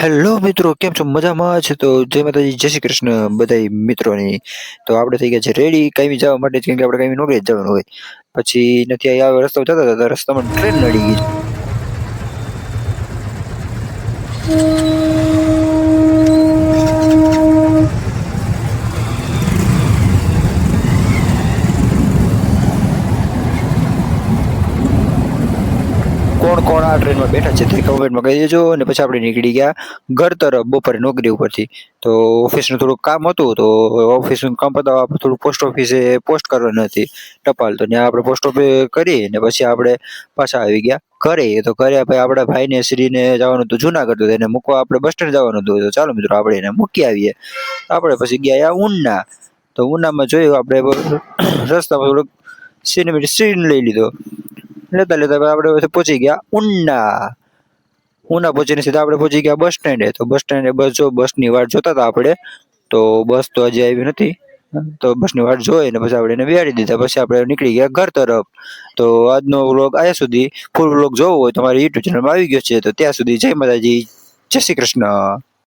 Hello મિત્રો, કેમ છો? મજામાં છે તો જય માતાજી, જય શ્રી કૃષ્ણ બધાય મિત્રોની. તો આપણે થઈ ગયા છે રેડી કાંઈ જવા માટે જ, કેમ કે આપણે કાંઈ નોકરી જવાનું હોય. પછી નથી અહીં આવે રસ્તો જતા હતા, રસ્તામાં ટ્રેન લડી ગઈ. કોણ કોણ આ ટ્રેનમાં બેઠા છે તે કમેન્ટમાં કહી દેજો અને પછી આપણે નીકળી ગયા ઘર તરફ બપોરે નોકરી ઉપરથી. તો ઓફિસનું થોડુંક કામ હતું તો ઓફિસનું કામ પતાવવા થોડું પોસ્ટ ઓફિસે પોસ્ટ કરવાની હતી ટપાલ. તો ત્યાં આપણે પોસ્ટ ઓફિસ કરી ને પછી આપણે પાછા આવી ગયા ઘરે. તો ઘરે ભાઈ આપણા ભાઈને, શ્રીને જવાનું હતું જુનાગઢ તો એને મૂકવા આપણે બસ સ્ટેન્ડ જવાનું હતું. તો ચાલો મિત્રો આપણે એને મૂકી આવીએ. આપણે પછી ગયા ઉના. તો ઉનામાં જોયું આપણે રસ્તામાં થોડુંક સિનેમેટિક સીન લઈ લીધો. લેતા લેતા આપણે પહોંચી ગયા ઉના. ઉના પહોંચીને સીધા આપણે પહોંચી ગયા બસ સ્ટેન્ડે. તો બસ સ્ટેન્ડે બસ જો બસની વાટ જોતા હતા આપણે, તો બસ તો હજી આવી નથી. તો બસની વાટ જોઈને પછી આપણે એને બેહાડી દીધા. પછી આપણે નીકળી ગયા ઘર તરફ. તો આજનો વ્લોગ આયા સુધી. ફૂલ વ્લોગ જોવો હોય તો મારી યુટ્યુબ ચેનલમાં આવી ગયો છે. તો ત્યાં સુધી જય માતાજી. જય શ્રી કૃષ્ણ.